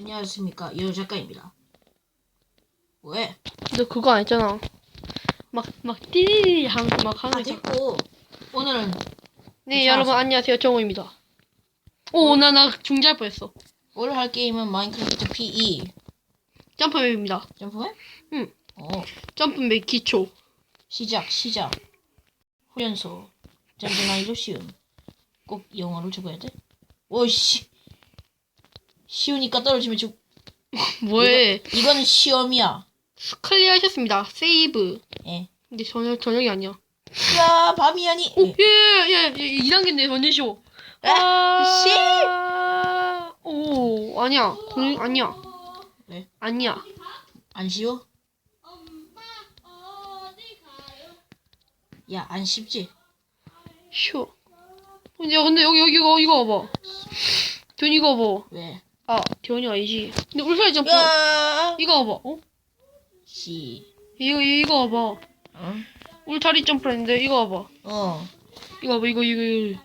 안녕하십니까 여우 작가입니다. 왜? 너 그거 안 했잖아. 막, 막, 띠리리 하면서 막 하는 아 거. 됐고 오늘은 네. 여러분, 안녕하세요. 정우입니다. 오, 나, 나 중지할 뻔했어. 오늘 할 게임은 마인크래프트 PE 점프맵입니다. 점프맨? 응. 어 점프맵 기초. 시작 시작 후연소 짠짠아이로 쉬움 꼭 영어로 적어야 돼? 오씨 쉬우니까 떨어지면 죽 뭐해. 이거는 시험이야 클리어 하셨습니다. 세이브. 예. 근데 저녁, 저녁이 아니야. 야 밤이 아니 오, 예, 예, 예, 2단계인데, 완전 쉬워. 아, 씨! 오, 아니야. 공, 아니야. 왜? 아니야. 안 쉬워? 야 안 쉽지? 쉬워. 근데, 근데 여기, 여기, 이거, 이거 봐봐. 전 이거 봐봐. 왜? 아, 대원이 아니지. 근데 울산이 점프. 야! 이거 봐봐. 어? 시. 이거, 이거 봐봐. 어? 울타리 점프를 했는데, 이거 봐봐. 어. 이거 봐봐, 이거, 이거, 이거.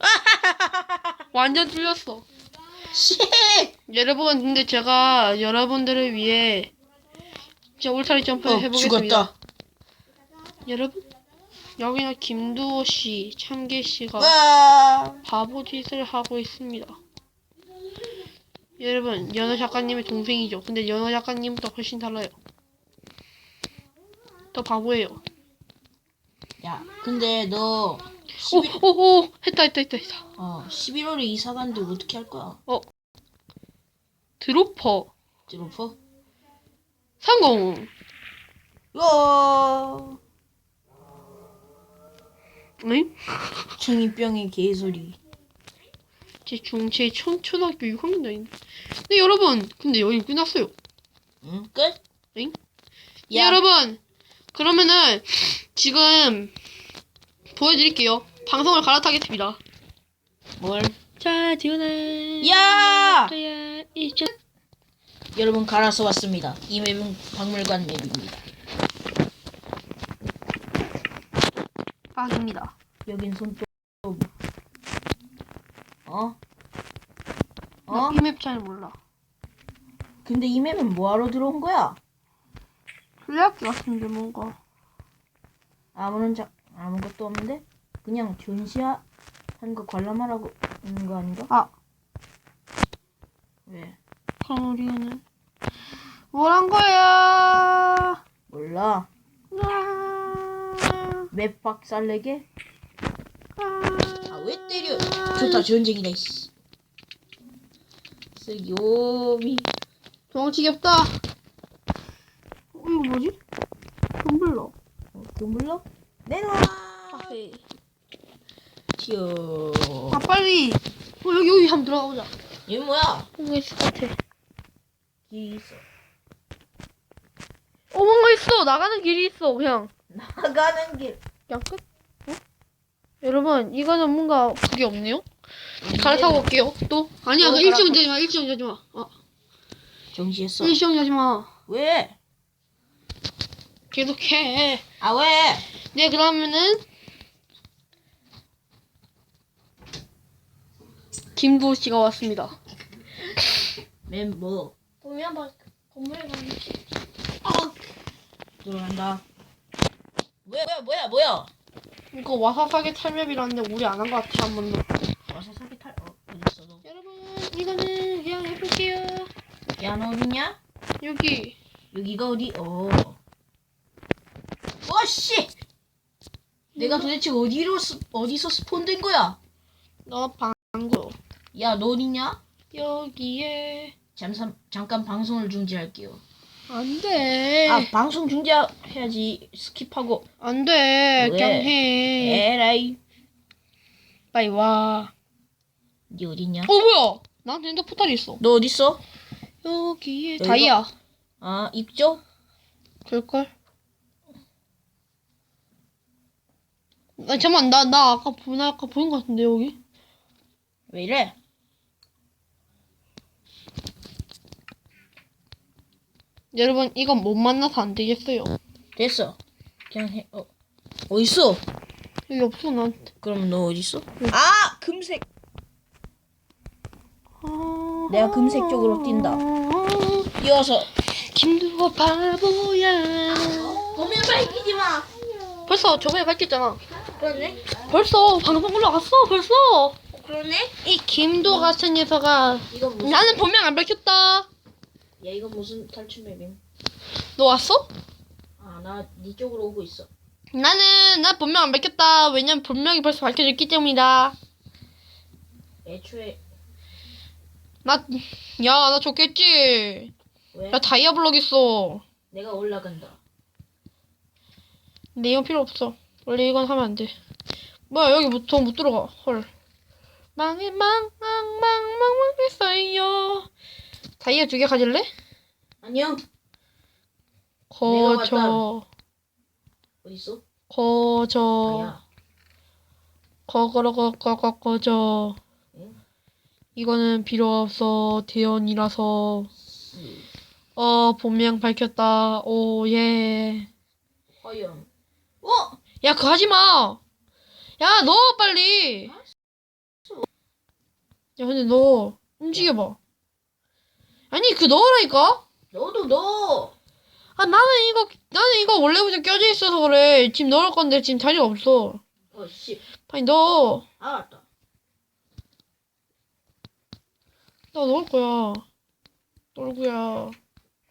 완전 뚫렸어. 씨. 여러분, 근데 제가 여러분들을 위해 진짜 울타리 점프 어, 해보겠습니다. 죽었다. 여러분, 여기는 김두호 씨, 참개 씨가 와. 바보 짓을 하고 있습니다. 여러분, 연어 작가님의 동생이죠. 근데 연어 작가님보다 훨씬 달라요. 더 바보예요. 야, 근데 너 오, 11, 오, 오, 했다, 했다, 했다, 했다. 어, 11월에 이사 가는데 어떻게 할 거야? 드로퍼 드로퍼? 성공. 와. 응? 중이병의 개소리. 제 중, 제 초, 초등학교 6학년 다니는데. 근데 여러분, 근데 여기 끝났어요. 응? 끝? 응? 야, 여러분, 그러면은 지금 보여드릴게요. 방송을 갈아타겠습니다. 뭘? 자, 지훈아. 야! 야, 이제 여러분 갈아서 왔습니다. 이 맵은 박물관 맵입니다. 빵입니다. 여긴 손톱. 어? 어? 이맵 잘 몰라. 근데 이 맵은 뭐하러 들어온 거야? 플레이학기 같은데 뭔가. 아무런 자, 아무것도 없는데? 그냥 전시하 한거 관람하라고 있는 거 아닌가? 아, 왜? 그럼 우리는 뭘 한 거야? 몰라. 아, 맵 박살내게? 아, 아왜 때려? 좋다 전쟁이다 이씨. 쓰요미. 도망치기 없다. 어, 이거 뭐지? 덤블러. 어, 덤블러? 내놔. 카페. 튀어. 아 빨리. 어, 여기 여기 한번 들어가 보자. 얘 뭐야? 뭔가 있을 것 같아. 이 있어. 어 뭔가 있어. 나가는 길이 있어. 그냥. 나가는 길. 그냥 끝. 어? 여러분 이거는 뭔가 그게 없네요. 갈아타고 올게요. 또 아니야. 어, 그 일정 갈아타- 되지 마. 일정 되지 마. 아, 정지했어. 일정 되지 마. 왜? 계속해. 아 왜? 네 그러면은 김도호 씨가 왔습니다. 맨 뭐? 보면 막 건물에 가는 들어간다. 뭐야 뭐야 뭐야 뭐야? 이거 와사사게 탈맵이라는데 우리 안 한 것 같아 한 번도. 와서 사기 탈. 어 어딨어 너? 여러분 이거는 그냥 해볼게요. 야 너 어딨냐? 여기 여기가 어디? 어. 와씨! 내가 도대체 어디로 스, 어디서 스폰된 거야? 너 방구 야 너 어딨냐? 여기에 잠깐 잠깐 방송을 중지할게요. 안 돼 아 방송 중지해야지 스킵하고. 안 돼 왜? 그냥 해 에라이. 빨리 와. 니 어딨냐? 어 뭐야? 나한테 엔더 포탈이 있어. 너 어딨어? 여기에 여기가- 다이아. 아 입죠? 그럴걸? 아 잠만 나 나 아까 보 나 아까 보인 것 같은데 여기? 왜 이래? 여러분 이건 못 만나서 안 되겠어요. 됐어. 그냥 해. 어 어딨어? 여기 없어 나한테. 그럼 너 어딨어? 아 금색. 아 내가 금색 쪽으로 뛴다. 뛰어서. 김두호 바보야. 범인 밝히지 마. 벌써 저번에 밝혔잖아. 그러네. 벌써 방송 올라갔어. 벌써. 그러네. 이 김도 같은 녀석아. 이건 무슨? 나는 본명 안 밝혔다. 야 이건 무슨 탈출 맵임? 너 왔어? 아나 네 쪽으로 오고 있어. 나는 나 본명 안 밝혔다. 왜냐면 본명이 벌써 밝혀졌기 때문이다. 애초에 나, 야, 나 좋겠지. 왜? 나 다이아 블럭 있어. 내가 올라간다. 근데 이건 필요 없어. 원래 이건 하면 안 돼. 뭐야, 여기 못, 더못 들어가. 헐. 망해, 망, 망, 망, 망, 망했어요. 다이아 두 개 가질래? 안녕. 거저, 어디 있어? 거저, 아야. 거거러, 거거거, 거저. 응? 이거는 필요 없어. 대연이라서. 쓰. 어, 본명 밝혔다. 오, 예. 화염. 어? 야, 그거 하지 마! 야, 넣어, 빨리! 야, 근데 너, 움직여봐. 아니, 그 넣으라니까? 너도 넣어. 아, 나는 이거, 나는 이거 원래부터 껴져 있어서 그래. 지금 넣을 건데 지금 자리가 없어. 어 씨. 빨리 넣어. 알았다. 나 넣을 거야. 놀구야.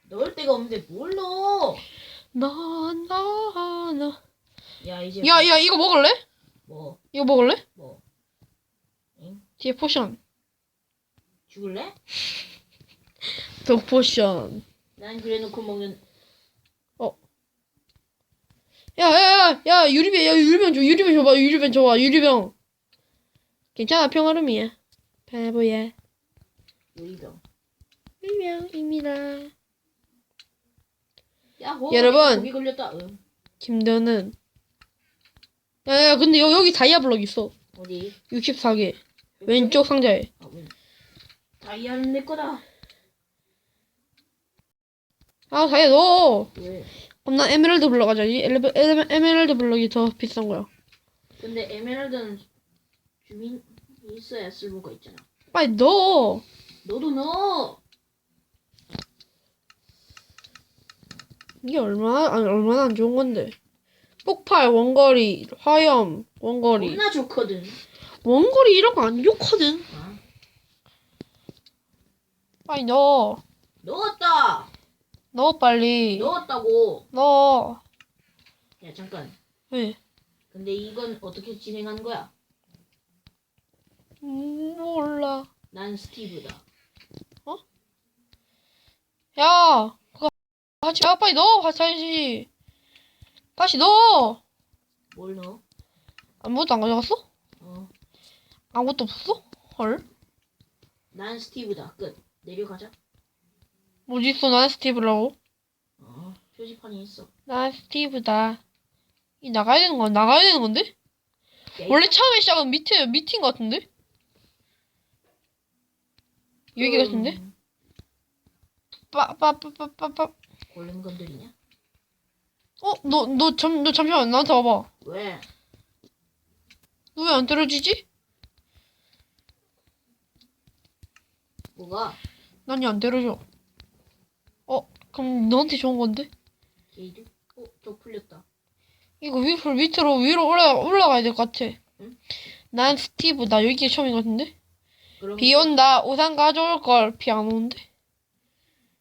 넣을 데가 없는데 뭘 넣어? 나, 나, 나. 야 이제 야, 야, 이거 먹을래? 뭐 이거 먹을래? 뭐. 응? 뒤에 포션. 죽을래? 더 포션. 난 그래놓고 먹는 야, 야, 야, 야, 유리병, 야, 유리병 줘, 유리병 줘봐, 유리병 줘봐, 유리병. 괜찮아, 평화름이야. 바보야. 요리병. 유리병입니다. 야호. 여러분. 고기 걸렸다. 응. 김도는. 야, 야, 근데 여, 여기 다이아 블럭 있어. 어디? 64개. 왼쪽 상자에. 아, 왜? 다이아는 내 거다. 아, 다이아 넣어. 왜? 그럼 나 에메랄드 블럭 하자지. 엘레, 엘레, 에메랄드 블럭이 더 비싼 거야. 근데 에메랄드는 주민이 있어야 쓸모가 있잖아. 빨리 넣어. 너도 넣어. 이게 얼마나, 아니, 얼마나 안 좋은 건데. 폭발, 원거리, 화염, 원거리. 겁나 좋거든. 원거리 이런 거 안 좋거든. 아, 빨리 넣어. 넣었다. 넣어, 빨리. 넣었다고. 넣어. 야 잠깐. 왜? 근데 이건 어떻게 진행하는 거야? 음, 몰라. 난 스티브다. 야, 그거 하지. 야, 빨리 넣어. 다시. 다시 넣어. 뭘 넣어? 아무것도 안 가져갔어? 어. 아무것도 없었어? 헐. 난 스티브다. 끝. 내려가자. 어디 있어? 난 스티브라고. 어. 표지판이 있어. 난 스티브다. 이 나가야 되는 건 나가야 되는 건데? 야, 원래 처음에 시작은 밑에 밑인 것 같은데? 여기 같은데? 음, 빠빠빠빠빠빠. 골렘 건드리냐? 어, 너 너 잠 너 잠시만 나한테 와봐. 왜? 너 왜 안 때려지지? 뭐가? 난이 안 때려줘. 어, 그럼 너한테 좋은 건데? 게이드? 어, 저 풀렸다. 이거 위로 밑으로 위로 올라 올라가야 될 것 같아. 응? 난 스티브 나 여기 처음인 것 같은데? 비 온다 우산 가져올 걸 비 안 오는데?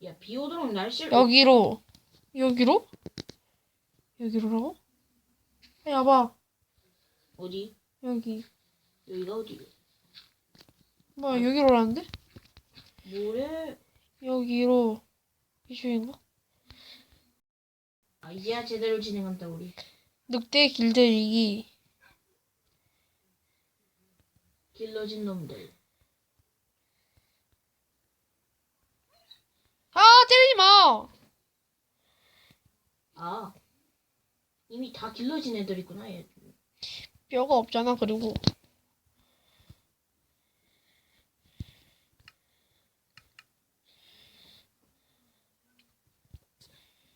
야, 비 오도록 날씨를 여기로 여기로 여기로라고? 야봐 어디? 여기 여기가 어디? 뭐야 여기로 라는데? 뭐래? 여기로 이쪽인가? 아, 이제야 제대로 진행한다 우리. 늑대 길들이기 길러진 놈들. 아 때리지 마 아, 이미 다 길러진 애들 있구나 얘. 뼈가 없잖아 그리고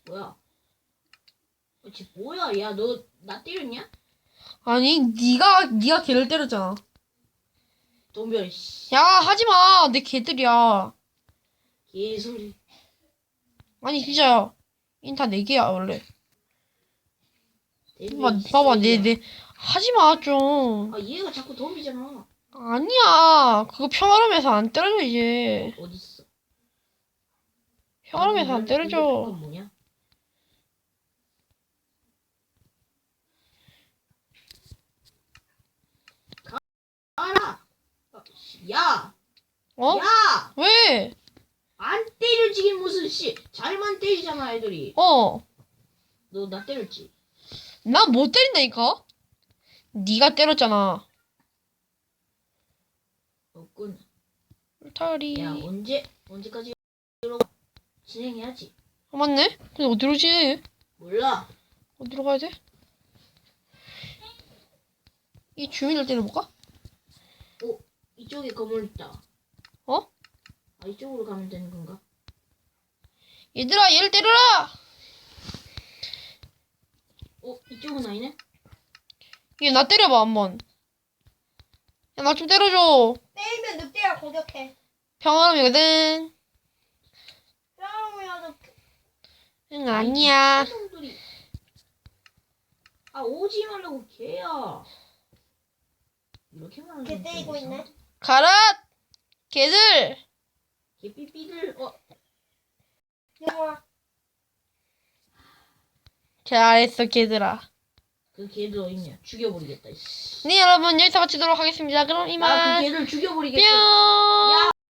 뭐야? 어, 쟤 뭐야? 야, 너 나 때렸냐? 아니 네가 네가 걔를 때렸잖아. 돈별 씨. 야 하지마. 내 개들이야. 개소리. 아니 진짜야 인타 4개야 원래. 덤벼, 봐봐 이 봐봐. 내내. 하지마 좀. 아 얘가 자꾸 덤비잖아. 아니야. 그거 평화로움에서 안 때려줘 이제. 어딨어? 평화로움에서 안 때려줘. 그건 뭐냐 가라 아, 씨, 야! 어? 야! 왜? 안 때려지긴 무슨 씨 잘만 때리잖아 애들이 어 너 나 때렸지 나못 때린다니까? 네가 때렸잖아 없군 울타리 야 언제 언제까지 진행해야지 아, 맞네? 근데 어디로 지 몰라 어디로 가야 돼? 이 주민을 때려볼까? 이쪽에 건물 있다 어? 아 이쪽으로 가면 되는 건가 얘들아 얘를 때려라! 어 이쪽은 아니네 얘 나 때려봐 한번 야 나 좀 때려줘 때리면 늑대가 공격해. 평화로움이거든 뼈라고야도 응 아니야 놈들이 아 오지 말라고 개야 이렇게 말하는 개 때리고 있네. 가라! 개들! 개 삐삐들. 어. 잘했어 개들아. 그 개들 어딨냐? 죽여버리겠다 씨. 네 여러분 여기서 마치도록 하겠습니다. 그럼 이만. 나그 개들 죽여버리겠어. 뿅